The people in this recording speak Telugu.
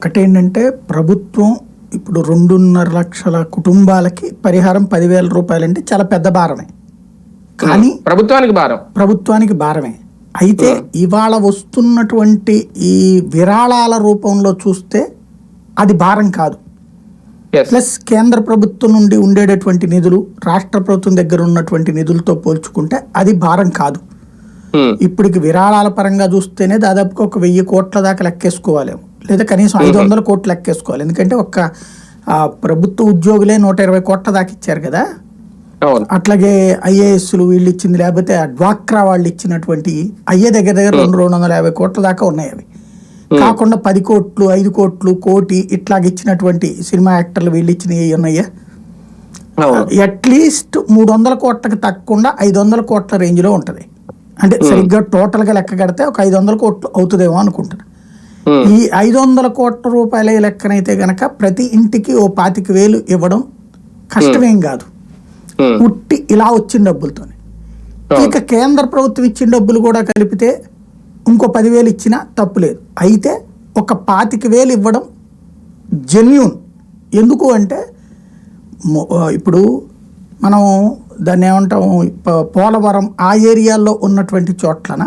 ఒకటేంటంటే ప్రభుత్వం ఇప్పుడు రెండున్నర లక్షల కుటుంబాలకి పరిహారం పదివేల రూపాయలంటే చాలా పెద్ద భారమే. కానీ ప్రభుత్వానికి భారం. ప్రభుత్వానికి భారమే. అయితే ఇవాళ వస్తున్నటువంటి ఈ విరాళాల రూపంలో చూస్తే అది భారం కాదు. ప్లస్ కేంద్ర ప్రభుత్వం నుండి ఉండేటటువంటి నిధులు రాష్ట్ర ప్రభుత్వం దగ్గర ఉన్నటువంటి నిధులతో పోల్చుకుంటే అది భారం కాదు. ఇప్పటికి విరాళాల పరంగా చూస్తేనే దాదాపుగా ఒక వెయ్యి కోట్ల దాకా లెక్కేసుకోవాలి లేదా కనీసం ఐదు వందల కోట్లు లెక్కేసుకోవాలి. ఎందుకంటే ఒక్క ప్రభుత్వ ఉద్యోగులే నూట ఇరవై కోట్ల దాకా ఇచ్చారు కదా? అట్లాగే ఐఏఎస్లు వీళ్ళు ఇచ్చింది లేకపోతే డ్వాక్రా వాళ్ళు ఇచ్చినటువంటి అయ్యే దగ్గర దగ్గర రెండు రెండు వందల యాభై కోట్ల దాకా ఉన్నాయి అవి. కాకుండా పది కోట్లు ఐదు కోట్లు కోటి ఇట్లాగ ఇచ్చినటువంటి సినిమా యాక్టర్లు వీళ్ళు ఇచ్చినవి ఉన్నాయా? అట్లీస్ట్ మూడు వందల కోట్లకు తగ్గకుండా ఐదు వందల కోట్ల రేంజ్లో ఉంటుంది. అంటే సరిగ్గా టోటల్గా లెక్క కడితే ఒక ఐదు వందల కోట్లు అవుతుందేమో అనుకుంటున్నా. Hmm. ఈ ఐదు వందల కోట్ల రూపాయల లెక్కనైతే గనక ప్రతి ఇంటికి ఓ పాతిక వేలు ఇవ్వడం కష్టమేం కాదు. Hmm. ఉట్టి ఇలా వచ్చిన డబ్బులతోనే. అవును. ఇక కేంద్ర ప్రభుత్వం ఇచ్చిన డబ్బులు కూడా కలిపితే ఇంకో పదివేలు ఇచ్చినా తప్పులేదు అయితే ఒక పాతిక వేలు ఇవ్వడం జెన్యున్ ఎందుకు అంటే ఇప్పుడు మనం దాన్ని ఏమంటాం పోలవరం ఆ ఏరియాల్లో ఉన్నటువంటి చోట్లన